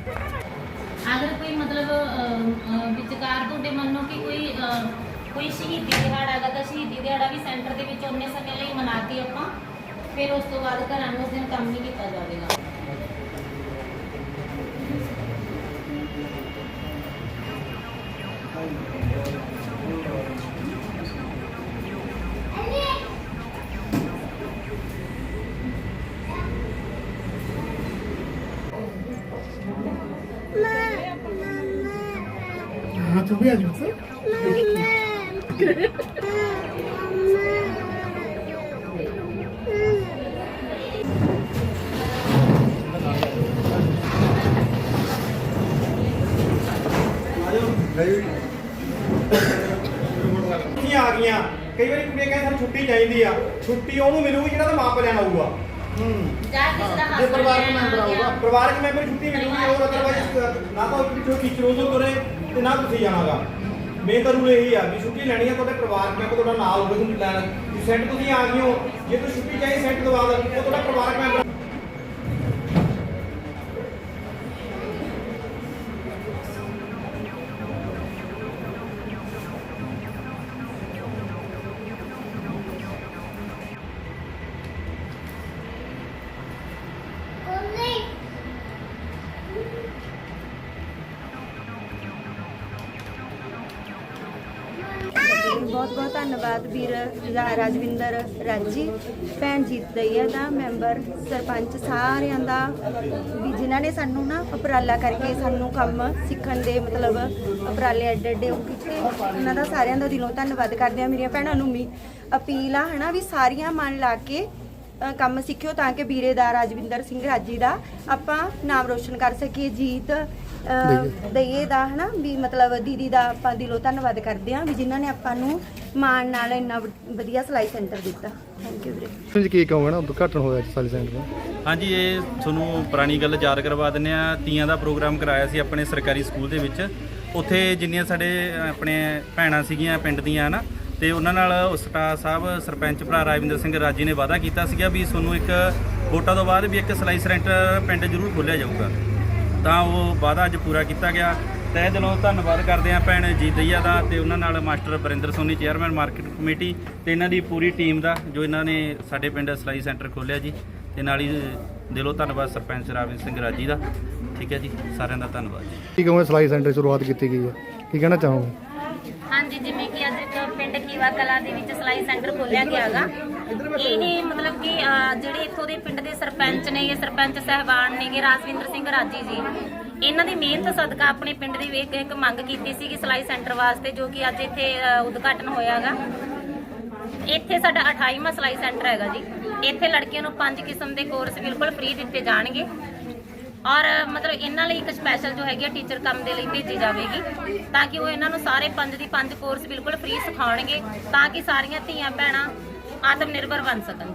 ਅਗਰ ਕੋਈ ਮਤਲਬ ਵਿਚਕਾਰ ਤੁਹਾਡੇ ਮੰਨੋ ਕਿ ਕੋਈ ਕੋਈ ਸ਼ਹੀਦੀ ਦਿਹਾੜਾ ਹੈਗਾ ਤਾਂ ਸ਼ਹੀਦੀ ਦਿਹਾੜਾ ਵੀ ਸੈਂਟਰ ਦੇ ਵਿੱਚ ਉਹਨੇ ਸਮੇਂ ਲਈ ਮਨਾਤੀ ਆਪਾਂ, ਫਿਰ ਉਸ ਤੋਂ ਬਾਅਦ ਘਰਾਂ ਨੂੰ ਉਸ ਦਿਨ ਕੰਮ ਨਹੀਂ ਕੀਤਾ ਜਾਵੇਗਾ। 준비해 줬어? 그래? ਛੁੱਟੀਆਂ ਆ ਗਈਆਂ ਕਈ ਵਾਰੀ ਕੁੜੀਆਂ ਕਹਿੰਦੇ ਛੁੱਟੀ ਚਾਹੀਦੀ ਆ ਛੁੱਟੀ ਉਹਨੂੰ ਮਿਲੂਗੀ ਜਿਹੜਾ ਤਾਂ ਮਾਪੇ ਲੈਣ ਆਊਗਾ ਹੂੰ ਜਾਂ ਕਿਸੇ ਦਾ ਜੇ ਪਰਿਵਾਰ ਦਾ ਮੈਂਬਰ ਆਊਗਾ ਪਰਿਵਾਰਕ ਮੈਂਬਰ ਛੁੱਟੀ ਮਿਲੂਗੀ ਤੁਰੇ ਤੇ ਨਾ ਤੁਸੀਂ ਜਾਣਾਗਾ। ਮੇਨ ਤਾਂ ਰੂਲ ਇਹੀ ਆ ਵੀ ਛੁੱਟੀ ਲੈਣੀ ਆ ਤੁਹਾਡੇ ਪਰਿਵਾਰ ਮੈਂਬਰ ਤੁਹਾਡਾ ਨਾਲ ਹੋਵੇ ਤੁਹਾਨੂੰ ਲੈਣ। ਵੀ ਸੈਂਟ ਤੁਸੀਂ ਆ ਗਏ ਹੋ। ਜੇ ਤੁਸੀਂ ਛੁੱਟੀ ਚਾਹੀ ਸੈਂਟ ਤੋਂ ਬਾਅਦ ਉਹ ਤੁਹਾਡਾ ਪਰਿਵਾਰਕ ਮੈਂਬਰ ਬਹੁਤ ਬਹੁਤ ਧੰਨਵਾਦ ਵੀਰ ਰਾ- ਰਾਜਵਿੰਦਰ ਰਾਜੀ ਭੈਣ ਜੀਤ ਦਈਆ ਦਾ ਮੈਂਬਰ, ਸਰਪੰਚ ਸਾਰਿਆਂ ਦਾ। ਵੀ ਜਿਨ੍ਹਾਂ ਨੇ ਸਾਨੂੰ ਨਾ ਉਪਰਾਲਾ ਕਰਕੇ ਸਾਨੂੰ ਕੰਮ ਸਿੱਖਣ ਦੇ ਮਤਲਬ ਉਪਰਾਲੇ ਐਡੇ ਐਡੇ ਉਹ ਕੀਤੇ, ਉਹਨਾਂ ਦਾ ਸਾਰਿਆਂ ਦਾ ਦਿਲੋਂ ਧੰਨਵਾਦ ਕਰਦੇ ਆ ਮੇਰੀਆਂ ਭੈਣਾਂ ਨੂੰ ਵੀ ਅਪੀਲ ਆ ਹਨਾ ਵੀ ਸਾਰੀਆਂ ਮਨ ਲਾ ਕੇ ਅ, ਕੰਮ ਸਿੱਖਿਓ ਤਾਂ ਕਿ ਵੀਰੇ ਦਾ ਰਾਜਵਿੰਦਰ ਸਿੰਘ ਰਾਜੀ ਦਾ ਆਪਾਂ ਨਾਮ ਰੋਸ਼ਨ ਕਰ ਸਕੀਏ ਜੀਤ ਅ, ਦਈਏ। ਦਾ ਹਨਾ? ਵੀ ਮਤਲਬ ਦੀਦੀ ਦਾ ਆਪਾਂ ਦਿਲੋਂ ਧੰਨਵਾਦ ਕਰਦੇ ਹਾਂ ਵੀ ਜਿਨ੍ਹਾਂ ਨੇ ਆਪਾਂ ਨੂੰ ਮਾਣ ਨਾਲ ਇੰਨਾ ਵ- ਵਧੀਆ ਸਿਲਾਈ ਸੈਂਟਰ ਦਿੱਤਾ। ਥੈਂਕ ਯੂ ਵੀਰੇ। ਜੀ ਕੀ ਕਹੋਗੇ ਨਾ ਉਦਘਾਟਨ ਹੋਇਆ ਸਾਲੀ ਸੈਂਟਰ ਦਾ? ਹਾਂਜੀ ਇਹ ਤੁਹਾਨੂੰ ਪੁਰਾਣੀ ਗੱਲ ਯਾਦ ਕਰਵਾ ਦਿੰਦੇ ਆ ਤੀਆਂ ਦਾ ਪ੍ਰੋਗਰਾਮ ਕਰਾਇਆ ਸੀ ਆਪਣੇ ਸਰਕਾਰੀ ਸਕੂਲ ਦੇ ਵਿੱਚ। ਉੱਥੇ ਜਿੰਨੀਆਂ ਸਾਡੇ ਆਪਣੇ ਭੈਣਾਂ ਸੀਗੀਆਂ ਪਿੰਡ ਦੀਆਂ ਹਨਾ? ਤੇ ਉਹਨਾਂ ਨਾਲ ਉਸਟਾ ਸਾਹਿਬ ਸਰਪੰਚ ਭਰਾ ਰਾਜਵਿੰਦਰ ਸਿੰਘ ਰਾਜੀ ਨੇ ਵਾਅਦਾ ਕੀਤਾ ਸੀਗਾ ਵੀ ਤੁਹਾਨੂੰ ਇੱਕ ਵੋਟਾਂ ਤੋਂ ਬਾਅਦ ਵੀ ਇੱਕ ਸਿਲਾਈ ਸੈਂਟਰ ਪਿੰਡ ਜ਼ਰੂਰ ਖੋਲ੍ਹਿਆ ਜਾਊਗਾ। ਤਾਂ ਉਹ ਵਾਅਦਾ ਅੱਜ ਪੂਰਾ ਕੀਤਾ ਗਿਆ। ਤਹਿ ਦਿਲੋਂ ਧੰਨਵਾਦ ਕਰਦੇ ਆ ਭੈਣ ਜੀਤ ਦਈਆ ਦਾ ਤੇ ਉਹਨਾਂ ਨਾਲ master Barinder Soni chairman market committee ਤੇ ਇਹਨਾਂ ਦੀ ਪੂਰੀ ਟੀਮ ਦਾ ਜੋ ਇਹਨਾਂ ਨੇ ਸਾਡੇ ਪਿੰਡ ਸਿਲਾਈ ਸੈਂਟਰ ਖੋਲ੍ਹਿਆ ਜੀ। ਤੇ ਨਾਲ ਹੀ ਦਿਲੋਂ ਧੰਨਵਾਦ ਸਰਪੰਚ ਰਾਵਿੰਦਰ ਸਿੰਘ ਰਾਜੀ ਦਾ। ਠੀਕ ਹੈ ਜੀ ਸਾਰਿਆਂ ਦਾ ਧੰਨਵਾਦ ਜੀ। ਕੀ ਕਹੋਗੇ ਸਿਲਾਈ ਸੈਂਟਰ ਦੀ ਸ਼ੁਰੂਆਤ ਕੀਤੀ ਗਈ ਹੈ? ਕੀ ਕਹਿਣਾ ਚਾਹੋਗੇ? ਹਾਂਜੀ ਜਿਵੇਂ ਕਿ ਅੱਜ ਕਲਾ ਦੇ ਵਿੱਚ ਸਿਲਾਈ ਸੈਂਟਰ ਖੋਲਿਆ ਗਿਆ ਇਹ ਮਤਲਬ ਕਿ ਜਿਹੜੇ ਇੱਥੋਂ ਦੇ ਪਿੰਡ ਦੇ ਸਰਪੰਚ ਨੇ ਸਰਪੰਚ ਸਹਿਬਾਨ ਨੇਗੇ ਰਾਜਵਿੰਦਰ ਸਿੰਘ ਰਾਜੀ ਜੀ, ਇਹਨਾਂ ਦੀ ਮਿਹਨਤ ਸਦਕਾ ਆਪਣੇ ਪਿੰਡ ਦੀ ਇੱਕ ਇੱਕ ਮੰਗ ਕੀਤੀ ਸੀ ਕਿ ਸਿਲਾਈ ਸੈਂਟਰ ਵਾਸਤੇ, ਜੋ ਕਿ ਅੱਜ ਇੱਥੇ ਉਦਘਾਟਨ ਹੋਇਆ ਹੈਗਾ। ਇੱਥੇ ਸਾਡਾ 28ਵਾਂ ਸਿਲਾਈ ਸੈਂਟਰ ਹੈਗਾ ਜੀ। ਇੱਥੇ ਲੜਕੀਆਂ ਨੂੰ ਪੰਜ ਕਿਸਮ ਦੇ ਕੋਰਸ ਬਿਲਕੁਲ ਫ੍ਰੀ ਦਿੱਤੇ ਜਾਣਗੇ। ਔਰ ਮਤਲਬ ਇਹਨਾਂ ਲਈ ਇੱਕ ਸਪੈਸ਼ਲ ਜੋ ਹੈਗੀ ਆ ਟੀਚਰ ਕੰਮ ਦੇ ਲਈ ਭੇਜੀ ਜਾਵੇਗੀ, ਤਾਂ ਕਿ ਉਹ ਇਹਨਾਂ ਨੂੰ ਸਾਰੇ ਪੰਜ ਦੀ ਪੰਜ ਕੋਰਸ ਬਿਲਕੁਲ ਫ੍ਰੀ ਸਿਖਾਉਣਗੇ, ਤਾਂ ਕਿ ਸਾਰੀਆਂ ਧੀਆਂ ਭੈਣਾਂ ਆਤਮ ਨਿਰਭਰ ਬਣ ਸਕਣ